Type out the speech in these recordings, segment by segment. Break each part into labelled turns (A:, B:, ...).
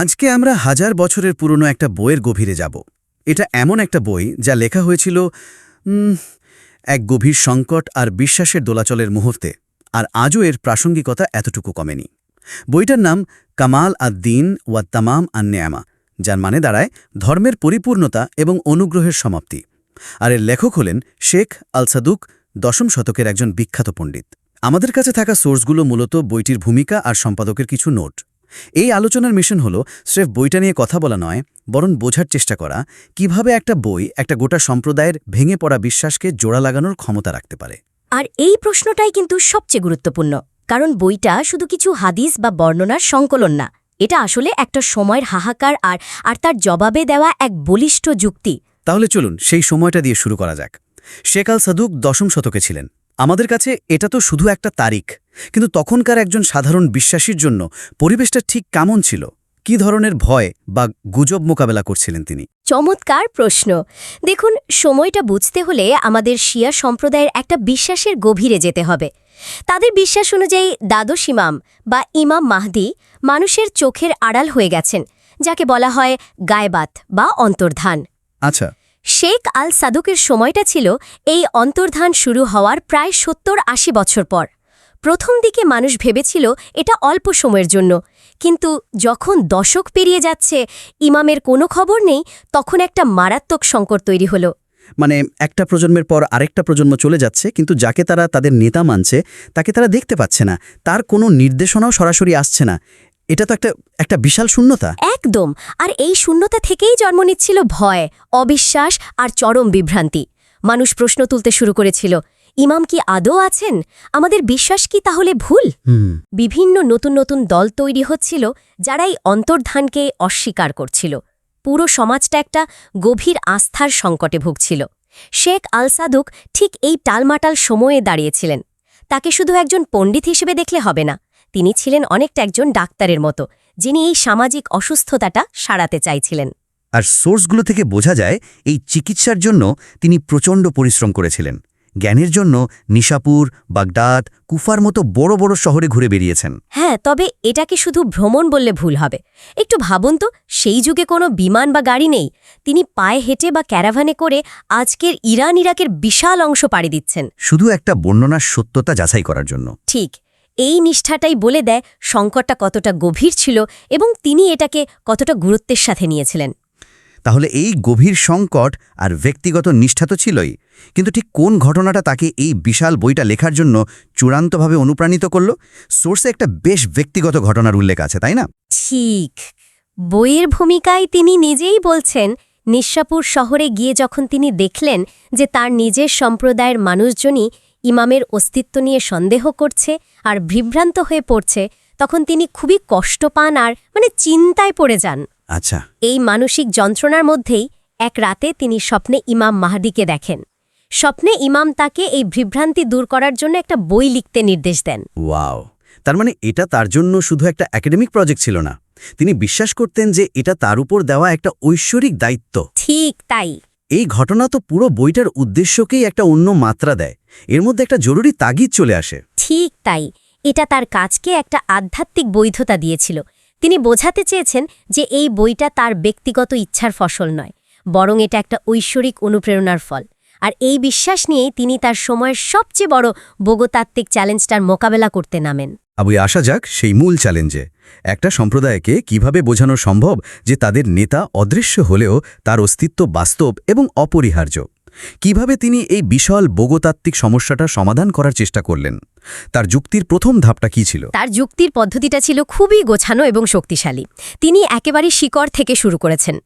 A: আজকে আমরা হাজার বছরের পুরনো একটা বইয়ের গভীরে যাব। এটা এমন একটা বই যা লেখা হয়েছিল এক গভীর সংকট আর বিশ্বাসের দোলাচলের মুহূর্তে, আর আজও এর প্রাসঙ্গিকতা এতটুকু কমেনি। বইটার নাম কামাল আদ-দিন ওয়া তামাম আন্নেয়ামা, যার মানে দাঁড়ায় ধর্মের পরিপূর্ণতা এবং অনুগ্রহের সমাপ্তি, আর এর লেখক হলেন শেখ আলসাদুক, দশম শতকের একজন বিখ্যাত পণ্ডিত। আমাদের কাছে থাকা সোর্সগুলো মূলত বইটির ভূমিকা আর সম্পাদকের কিছু নোট। এই আলোচনার মিশন হলো স্রেফ বইটা নিয়ে কথা বলা নয় বরং বোঝার চেষ্টা করা কীভাবে একটা বই একটা গোটা সম্প্রদায়ের ভেঙে পড়া বিশ্বাসকে জোড়া লাগানোর ক্ষমতা রাখতে পারে।
B: আর এই প্রশ্নটাই কিন্তু সবচেয়ে গুরুত্বপূর্ণ কারণ বইটা শুধু কিছু হাদিস বা বর্ণনার সংকলন না এটা আসলে একটা সময়ের হাহাকার আর আর তার জবাবে দেওয়া এক বলিষ্ঠ যুক্তি।
A: তাহলে চলুন সেই সময়টা দিয়ে শুরু করা যাক। শেখ আল সাদুক দশম শতকে ছিলেন। আমাদের কাছে এটা তো শুধু একটা তারিখ কিন্তু তখনকার একজন সাধারণ বিশ্বাসীর জন্য পরিবেশটা ঠিক কেমন ছিল? কি ধরনের ভয় বা গুজব মোকাবেলা করছিলেন তিনি?
B: চমৎকার প্রশ্ন। দেখুন সময়টা বুঝতে হলে আমাদের শিয়া সম্প্রদায়ের একটা বিশ্বাসের গভীরে যেতে হবে। তাদের বিশ্বাস অনুযায়ী দ্বাদশ ইমাম বা ইমাম মাহদি মানুষের চোখের আড়াল হয়ে গেছেন যাকে বলা হয় গায়বাত বা অন্তর্ধান।
A: আচ্ছা
B: শেখ আল সাদুকের সময়টা ছিল এই অন্তর্ধান শুরু হওয়ার প্রায় সত্তর আশি বছর পর। প্রথম দিকে মানুষ ভেবেছিল এটা অল্প সময়ের জন্য। কিন্তু যখন দশক পেরিয়ে যাচ্ছে, ইমামের কোনো খবর নেই, তখন একটা মারাত্মক সংকট তৈরি হলো।
A: মানে একটা প্রজন্মের পর আরেকটা প্রজন্ম চলে যাচ্ছে, কিন্তু যাকে তারা তাদের নেতা মানছে, তাকে তারা দেখতে পাচ্ছে না। তার কোনো নির্দেশনাও সরাসরি আসছে না। এটা তো একটা একটা বিশাল শূন্যতা।
B: একদম। আর এই শূন্যতা থেকেই জন্ম নিচ্ছিল ভয় অবিশ্বাস আর চরম বিভ্রান্তি। মানুষ প্রশ্ন তুলতে শুরু করেছিল ইমাম কি আদৌ আছেন? আমাদের বিশ্বাস কি তাহলে ভুল? বিভিন্ন নতুন নতুন দল তৈরি হচ্ছিল যারা এই অন্তর্ধানকে অস্বীকার করছিল। পুরো সমাজটা একটা গভীর আস্থার সংকটে ভুগছিল। শেখ আল সাদুক ঠিক এই টালমাটাল সময়ে দাঁড়িয়েছিলেন। তাকে শুধু একজন পণ্ডিত হিসেবে দেখলে হবে না। তিনি ছিলেন অনেকটা একজন ডাক্তারের মতো যিনি এই সামাজিক অসুস্থতাটা সারাতে চাইছিলেন।
C: আর সোর্সগুলো থেকে বোঝা যায় এই চিকিৎসার জন্য তিনি প্রচণ্ড পরিশ্রম করেছিলেন। জ্ঞানের জন্য নিশাপুর বাগদাদ কুফার মতো বড় বড় শহরে ঘুরে বেরিয়েছেন।
B: হ্যাঁ তবে এটাকে শুধু ভ্রমণ বললে ভুল হবে। একটু ভাবুন তো সেই যুগে কোনো বিমান বা গাড়ি নেই। তিনি পায়ে হেঁটে বা ক্যারাভানে করে আজকের ইরান ইরাকের বিশাল অংশ পাড়ি দিচ্ছেন।
C: শুধু একটা বর্ণনার সত্যতা যাচাই করার জন্য।
B: ঠিক। এই নিষ্ঠাটাই বলে দেয় সংকটটা কতটা গভীর ছিল এবং তিনি এটাকে কতটা গুরুত্বের সাথে নিয়েছিলেন।
C: তাহলে এই গভীর সংকট আর ব্যক্তিগত নিষ্ঠা তো ছিলই কিন্তু ঠিক কোন ঘটনাটা তাকে এই বিশাল বইটা লেখার জন্য চূড়ান্তভাবে অনুপ্রাণিত করল? সোর্সে একটা বেশ ব্যক্তিগত ঘটনার উল্লেখ আছে তাই না?
B: ঠিক। বইয়ের ভূমিকায় তিনি নিজেই বলছেন নিঃসাপুর শহরে গিয়ে যখন তিনি দেখলেন যে তার নিজের সম্প্রদায়ের মানুষজনই ইমামের অস্তিত্ব নিয়ে সন্দেহ করছে আর বিভ্রান্ত হয়ে পড়ছে তখন তিনি খুবই কষ্ট পান আর মানে চিন্তায় পড়ে যান।
A: আচ্ছা।
B: এই মানসিক যন্ত্রণার মধ্যেই এক রাতে তিনি স্বপ্নে ইমাম মাহাদিকে দেখেন। স্বপ্নে ইমাম তাকে এই বিভ্রান্তি দূর করার জন্য একটা বই লিখতে নির্দেশ দেন।
A: ওয়াও। তার মানে এটা তার জন্য শুধু একটা একাডেমিক প্রজেক্ট ছিল না। তিনি বিশ্বাস করতেন যে এটা তার উপর দেওয়া একটা ঐশ্বরিক দায়িত্ব।
B: ঠিক তাই।
A: এই ঘটনা তো পুরো বইটার উদ্দেশ্যকেই একটা অন্য মাত্রা দেয়। এর মধ্যে একটা জরুরি তাগিদ চলে আসে।
B: ঠিক তাই। এটা তার কাজকে একটা আধ্যাত্মিক বৈধতা দিয়েছিল। তিনি বোঝাতে চেয়েছেন যে এই বইটা তার ব্যক্তিগত ইচ্ছার ফসল নয়, বরং এটা একটা ঐশ্বরিক অনুপ্রেরণার ফল। আর এই বিশ্বাস নিয়েই তিনি তার সময়ের সবচেয়ে বড় ভোগতাত্ত্বিক চ্যালেঞ্জটার মোকাবেলা করতে নামেন।
A: আবুই আসা যাক সেই মূল চ্যালেঞ্জে। একটা সম্প্রদায়কে কীভাবে বোঝানো সম্ভব যে তাদের নেতা অদৃশ্য হলেও তার অস্তিত্ব বাস্তব এবং অপরিহার্য? কীভাবে তিনি এই বিশাল বোগতাত্ত্বিক সমস্যাটা সমাধান করার চেষ্টা করলেন? তার যুক্তির প্রথম ধাপটা কি ছিল?
B: তার যুক্তির পদ্ধতিটা ছিল খুবই গোছানো এবং শক্তিশালী। তিনি একেবারে শিকড় থেকে শুরু করেছেন।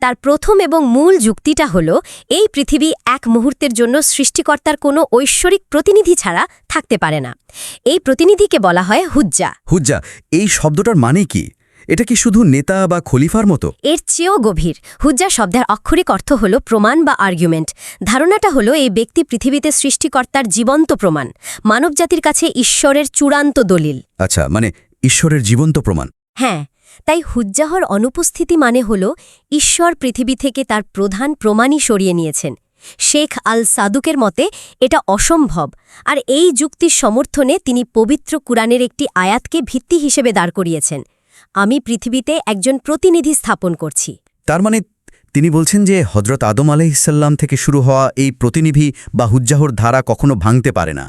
B: তার প্রথম এবং মূল যুক্তিটা হল এই পৃথিবী এক মুহূর্তের জন্য সৃষ্টিকর্তার কোনো ঐশ্বরিক প্রতিনিধি ছাড়া থাকতে পারে না। এই প্রতিনিধিকে বলা হয় হুজ্জা।
A: হুজ্জা এই শব্দটার মানে কি? এটা কি শুধু নেতা বা খলিফার মতো?
B: এর চেয়েও গভীর। হুজ্জা শব্দের অক্ষরিক অর্থ হল প্রমাণ বা আর্গুমেন্ট ধারণাটা হলো এই ব্যক্তি পৃথিবীতে সৃষ্টিকর্তার জীবন্ত প্রমাণ। মানবজাতির কাছে ঈশ্বরের চূড়ান্ত দলিল।
A: আচ্ছা মানে ঈশ্বরের জীবন্ত প্রমাণ।
B: হ্যাঁ তাই হুজ্জাহর অনুপস্থিতি মানে হল ঈশ্বর পৃথিবী থেকে তার প্রধান প্রমাণই সরিয়ে নিয়েছেন। শেখ আল সাদুকের মতে এটা অসম্ভব, আর এই যুক্তির সমর্থনে তিনি পবিত্র কুরআনের একটি আয়াতকে ভিত্তি হিসেবে দাঁড় করিয়েছেন। আমি পৃথিবীতে একজন প্রতিনিধি স্থাপন করছি।
A: তার মানে তিনি বলছেন যে হজরত আদম আলাইসাল্লাম থেকে শুরু হওয়া এই প্রতিনিধি বা হুজ্জাহর ধারা কখনো ভাঙতে পারে না।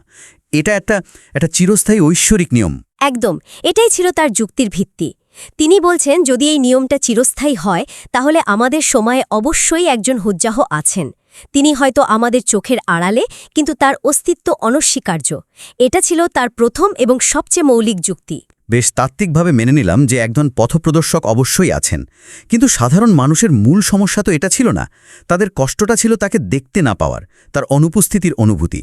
A: এটা একটা একটা চিরস্থায়ী ঐশ্বরিক নিয়ম।
B: একদম এটাই ছিল তার যুক্তির ভিত্তি। তিনি বলছেন যদি এই নিয়মটা চিরস্থায়ী হয় তাহলে আমাদের সময়ে অবশ্যই একজন হুজ্জাহ আছেন। তিনি হয়তো আমাদের চোখের আড়ালে কিন্তু তার অস্তিত্ব অনস্বীকার্য। এটা ছিল তার প্রথম এবং সবচেয়ে মৌলিক যুক্তি।
A: বেশ তাত্ত্বিকভাবে মেনে নিলাম যে একজন পথপ্রদর্শক অবশ্যই আছেন। কিন্তু সাধারণ মানুষের মূল সমস্যা তো এটা ছিল না। তাদের কষ্টটা ছিল তাকে দেখতে না পাওয়ার তার অনুপস্থিতির অনুভূতি।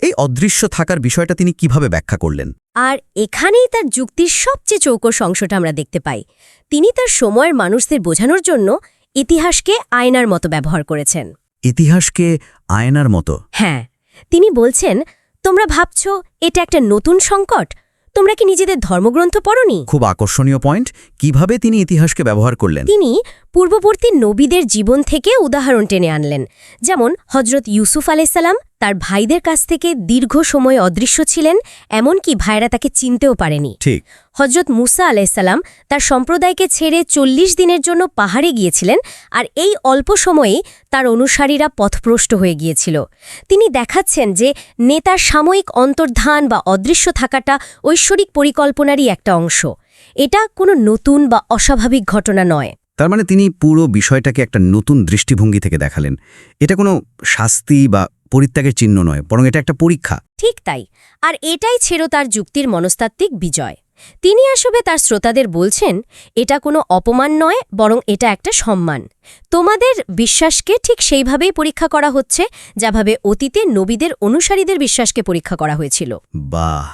A: এই অদৃশ্য থাকার বিষয়টা তিনি কীভাবে ব্যাখ্যা করলেন?
B: আর এখানেই তার যুক্তির সবচেয়ে চৌকস অংশটা আমরা দেখতে পাই। তিনি তার সময়ের মানুষদের বোঝানোর জন্য ইতিহাসকে আয়নার মতো ব্যবহার করেছেন।
A: ইতিহাসকে আয়নার মতো?
B: হ্যাঁ তিনি বলছেন তোমরা ভাবছ এটা একটা নতুন সংকট? তোমরা কি নিজেদের ধর্মগ্রন্থ পড়নি?
A: খুব আকর্ষণীয় পয়েন্ট। কীভাবে তিনি ইতিহাসকে ব্যবহার করলেন?
B: তিনি পূর্ববর্তী নবীদের জীবন থেকে উদাহরণ টেনে আনলেন। যেমন হজরত ইউসুফ আলাইসাল্লাম তার ভাইদের কাছ থেকে দীর্ঘ সময় অদৃশ্য ছিলেন এমনকি ভাইরা তাকে চিনতেও পারেনি।
A: ঠিক।
B: হজরত মুসা আলাইসাল্লাম তার সম্প্রদায়কে ছেড়ে চল্লিশ দিনের জন্য পাহাড়ে গিয়েছিলেন আর এই অল্প সময়েই তার অনুসারীরা পথপ্রষ্ট হয়ে গিয়েছিল। তিনি দেখাচ্ছেন যে নেতার সাময়িক অন্তর্ধান বা অদৃশ্য থাকাটা ঐশ্বরিক পরিকল্পনারই একটা অংশ। এটা কোনো নতুন বা অস্বাভাবিক ঘটনা নয়।
A: তার মানে তিনি পুরো বিষয়টাকে একটা নতুন দৃষ্টিভঙ্গি থেকে দেখালেন। এটা কোনো শাস্তি বা পরিত্যাগের চিহ্ন নয় বরং এটা একটা পরীক্ষা।
B: ঠিক তাই আর এটাই ছিল তার যুক্তির মনস্তাত্ত্বিক বিজয়। তিনি আসলে তার শ্রোতাদের বলছেন এটা কোনো অপমান নয় বরং এটা একটা সম্মান। তোমাদের বিশ্বাসকে ঠিক সেইভাবেই পরীক্ষা করা হচ্ছে যাভাবে অতীতে নবীদের অনুসারীদের বিশ্বাসকে পরীক্ষা করা হয়েছিল।
A: বাহ!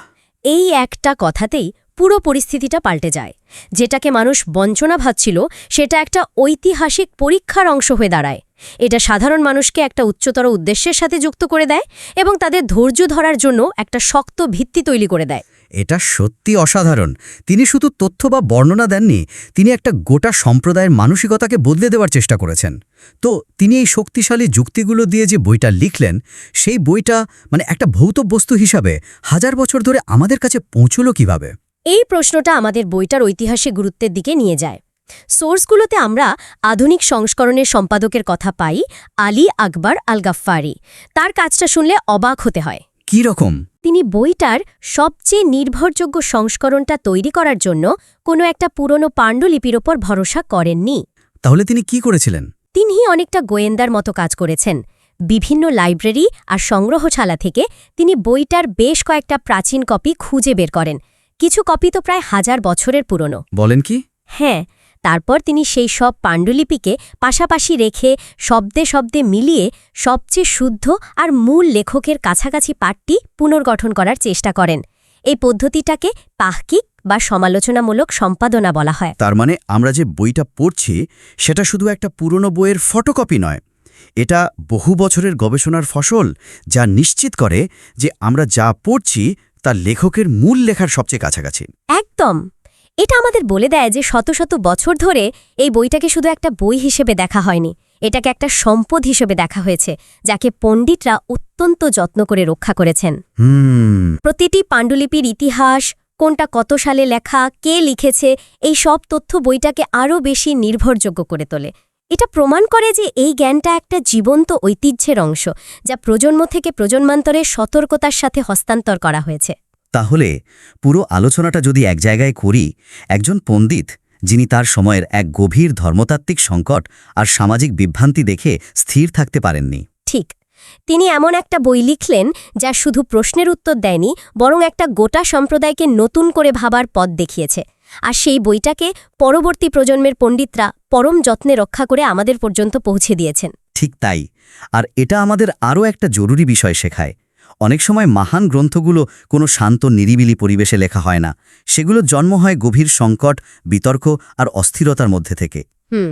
B: এই একটা কথাতেই পুরো পরিস্থিতিটা পাল্টে যায়। যেটাকে মানুষ বঞ্চনা ভাবছিল সেটা একটা ঐতিহাসিক পরীক্ষার অংশ হয়ে দাঁড়ায়। এটা সাধারণ মানুষকে একটা উচ্চতর উদ্দেশ্যের সাথে যুক্ত করে দেয় এবং তাদের ধৈর্য ধরার জন্য একটা শক্ত ভিত্তি তৈরি করে দেয়।
A: এটা সত্যি অসাধারণ। তিনি শুধু তথ্য বা বর্ণনা দেননি তিনি একটা গোটা সম্প্রদায়ের মানসিকতাকে বদলে দেওয়ার চেষ্টা করেছেন। তো তিনি এই শক্তিশালী যুক্তিগুলো দিয়ে যে বইটা লিখলেন সেই বইটা মানে একটা ভৌত বস্তু হিসাবে হাজার বছর ধরে আমাদের কাছে পৌঁছলো কীভাবে?
B: এই প্রশ্নটা আমাদের বইটার ঐতিহাসিক গুরুত্বের দিকে নিয়ে যায়। সোর্সগুলোতে আমরা আধুনিক সংস্করণের সম্পাদকের কথা পাই আলী আকবর আল গাফফারি তার কাজটা শুনলে অবাক হতে হয়।
A: কি রকম?
B: তিনি বইটার সবচেয়ে নির্ভরযোগ্য সংস্করণটা তৈরি করার জন্য কোনো একটা পুরনো পাণ্ডুলিপির ওপর ভরসা করেননি।
A: তাহলে তিনি কি করেছিলেন?
B: তিনি অনেকটা গোয়েন্দার মতো কাজ করেছেন। বিভিন্ন লাইব্রেরি আর সংগ্রহশালা থেকে তিনি বইটার বেশ কয়েকটা প্রাচীন কপি খুঁজে বের করেন। কিছু কপি তো প্রায় হাজার বছরের পুরনো।
A: বলেন কি?
B: হ্যাঁ তারপর তিনি সেই সব পাণ্ডুলিপিকে পাশাপাশি রেখে শব্দে শব্দে মিলিয়ে সবচেয়ে শুদ্ধ আর মূল লেখকের কাছাকাছি পাঠটি পুনর্গঠন করার চেষ্টা করেন। এই পদ্ধতিটাকে পাহকিক বা সমালোচনামূলক সম্পাদনা বলা হয়।
A: তার মানে আমরা যে বইটা পড়ছি সেটা শুধু একটা পুরনো বইয়ের ফটোকপি নয়। এটা বহু বছরের গবেষণার ফসল যা নিশ্চিত করে যে আমরা যা পড়ছি তা লেখকের মূল লেখার সবচেয়ে কাছাকাছি।
B: একদম! এটা আমাদের বলে দেয় যে শত শত বছর ধরে এই বইটাকে শুধু একটা বই হিসেবে দেখা হয়নি এটাকে একটা সম্পদ হিসেবে দেখা হয়েছে যাকে পণ্ডিতরা অত্যন্ত যত্ন করে রক্ষা করেছেন। প্রতিটি পাণ্ডুলিপির ইতিহাস কোনটা কত সালে লেখা কে লিখেছে এই সব তথ্য বইটাকে আরও বেশি নির্ভরযোগ্য করে তোলে। এটা প্রমাণ করে যে এই জ্ঞানটা একটা জীবন্ত ঐতিহ্যের অংশ যা প্রজন্ম থেকে প্রজন্মান্তরে সতর্কতার সাথে হস্তান্তর করা হয়েছে।
A: তাহলে পুরো আলোচনাটা যদি এক জায়গায় করি একজন পণ্ডিত যিনি তার সময়ের এক গভীর ধর্মতাত্ত্বিক সংকট আর সামাজিক বিভ্রান্তি দেখে স্থির থাকতে পারেননি।
B: ঠিক। তিনি এমন একটা বই লিখলেন যা শুধু প্রশ্নের উত্তর দেয়নি বরং একটা গোটা সম্প্রদায়কে নতুন করে ভাবার পথ দেখিয়েছে। আর সেই বইটাকে পরবর্তী প্রজন্মের পণ্ডিতরা পরম যত্নে রক্ষা করে আমাদের পর্যন্ত পৌঁছে দিয়েছেন।
A: ঠিক তাই। আর এটা আমাদের আরও একটা জরুরি বিষয় শেখায়। অনেক সময় মহান গ্রন্থগুলো কোনো শান্ত নিরিবিলি পরিবেশে লেখা হয় না। সেগুলো জন্ম হয় গভীর সংকট বিতর্ক আর অস্থিরতার মধ্যে থেকে।
B: হুম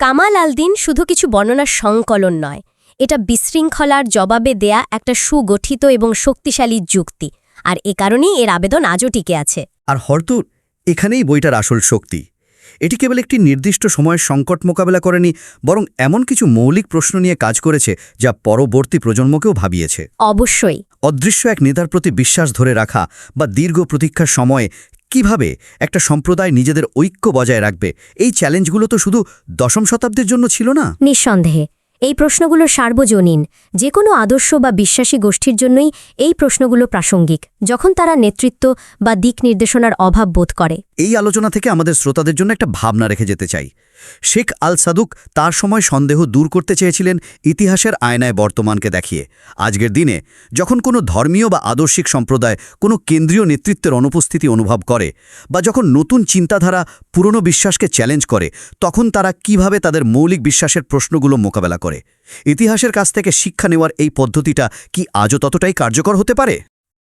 B: কামাল আলদিন শুধু কিছু বর্ণনার সংকলন নয়। এটা বিশৃঙ্খলার জবাবে দেয়া একটা সুগঠিত এবং শক্তিশালী যুক্তি। আর এ কারণেই এর আবেদন আজও টিকে আছে।
A: আর হরতুর এখানেই বইটার আসল শক্তি। এটি কেবল একটি নির্দিষ্ট সময়ের সংকট মোকাবেলা করেনি বরং এমন কিছু মৌলিক প্রশ্ন নিয়ে কাজ করেছে যা পরবর্তী প্রজন্মকেও ভাবিয়েছে।
B: অবশ্যই।
A: অদৃশ্য এক নেতার প্রতি বিশ্বাস ধরে রাখা বা দীর্ঘ প্রতীক্ষার সময়ে কীভাবে একটা সম্প্রদায় নিজেদের ঐক্য বজায় রাখবে এই চ্যালেঞ্জগুলো তো শুধু দশম শতাব্দীর জন্য ছিল না?
B: নিঃসন্দেহে। এই প্রশ্নগুলো সার্বজনীন যে কোনো আদর্শ বা বিশ্বাসী গোষ্ঠীর জন্যই এই প্রশ্নগুলো প্রাসঙ্গিক, যখন তারা নেতৃত্ব বা দিক নির্দেশনার অভাব বোধ করে।
A: এই আলোচনা থেকে আমাদের শ্রোতাদের জন্য একটা ভাবনা রেখে যেতে চাই। শেখ আল সাদুক তার সময় সন্দেহ দূর করতে চেয়েছিলেন ইতিহাসের আয়নায় বর্তমানকে দেখিয়ে। আজকের দিনে যখন কোনো ধর্মীয় বা আদর্শিক সম্প্রদায় কোনো কেন্দ্রীয় নেতৃত্বের অনুপস্থিতি অনুভব করে বা যখন নতুন চিন্তাধারা পুরনো বিশ্বাসকে চ্যালেঞ্জ করে, তখন তারা কীভাবে তাদের মৌলিক বিশ্বাসের প্রশ্নগুলো মোকাবেলা করে? ইতিহাসের কাছ থেকে শিক্ষা নেওয়ার এই পদ্ধতিটা কি আজও ততটাই কার্যকর হতে পারে?